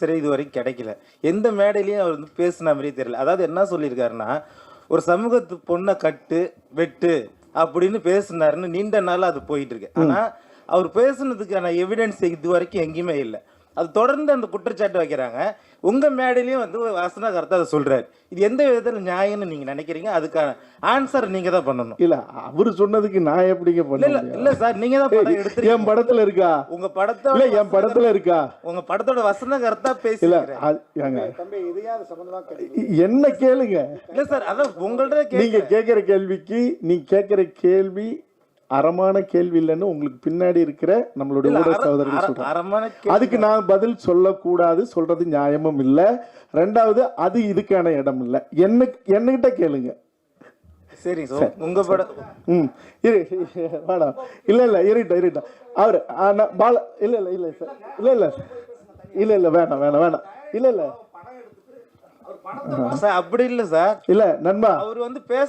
ஆன்சரே இது வரைக்கும் கிடைக்கல. எந்த மேடையிலையும் அவர் வந்து பேசின மாதிரியே தெரியல. அதாவது என்ன சொல்லியிருக்காருன்னா ஒரு சமூகத்து பொண்ணை கட்டு வெட்டு அப்படின்னு பேசினாருன்னு நீண்ட நாள் அது போயிட்டு இருக்கு. ஆனா அவர் பேசுனதுக்கான எவிடன்ஸ் இது வரைக்கும் எங்கேயுமே இல்லை. அது தொடர்ந்து அந்த குற்றச்சாட்டு வைக்கிறாங்க. உங்க மேடையிலயும் வந்து வாசனா கருத்து அதை சொல்றாரு. இது எந்த விதத்துல நியாயம்னு நீங்க நினைக்கிறீங்க? அதுக்கான ஆன்சர் நீங்க தான் பண்ணணும். இல்ல அவரு சொன்னதுக்கு நான் எப்படிங்க இல்ல பண்ண இல்ல சார் நீங்க தான் படம் ஏய், என் படத்துல இருக்கா? உங்க இல்ல படத்தோட என் படத்துல இருக்கா? உங்க படத்தோட வசன கருத்தா இல்ல பேசுறேன் அது- ஏங்க. என்ன கேளுங்க. இல்ல சார் அதான் உங்கள்ட்ட நீங்க கேட்க கேக்குற கேள்விக்கு நீ கேக்குற கேள்வி அறமான கேள்வி இல்லைன்னு உங்களுக்கு பின்னாடி இருக்கிற நம்மளுடைய ஊடக சகோதரர்கள் சொல்றாங்க. அதுக்கு நான் பதில் சொல்லக்கூடாது சொல்றது நியாயமும் இல்ல. ரெண்டாவது அது இதுக்கான இடம் இல்ல. என்ன என்னகிட்ட கேளுங்க. சரி உங்க படம் ம். இரு வாடா. இல்ல இல்ல இருட்டா இருட்டா. அவர் பால இல்ல இல்ல இல்ல சார் இல்ல இல்ல. இல்ல இல்ல வேணாம் வேணாம் வேணாம். இல்ல இல்ல. சார் அப்படி இல்ல சார். இல்ல நண்பா. அவர் வந்து பேச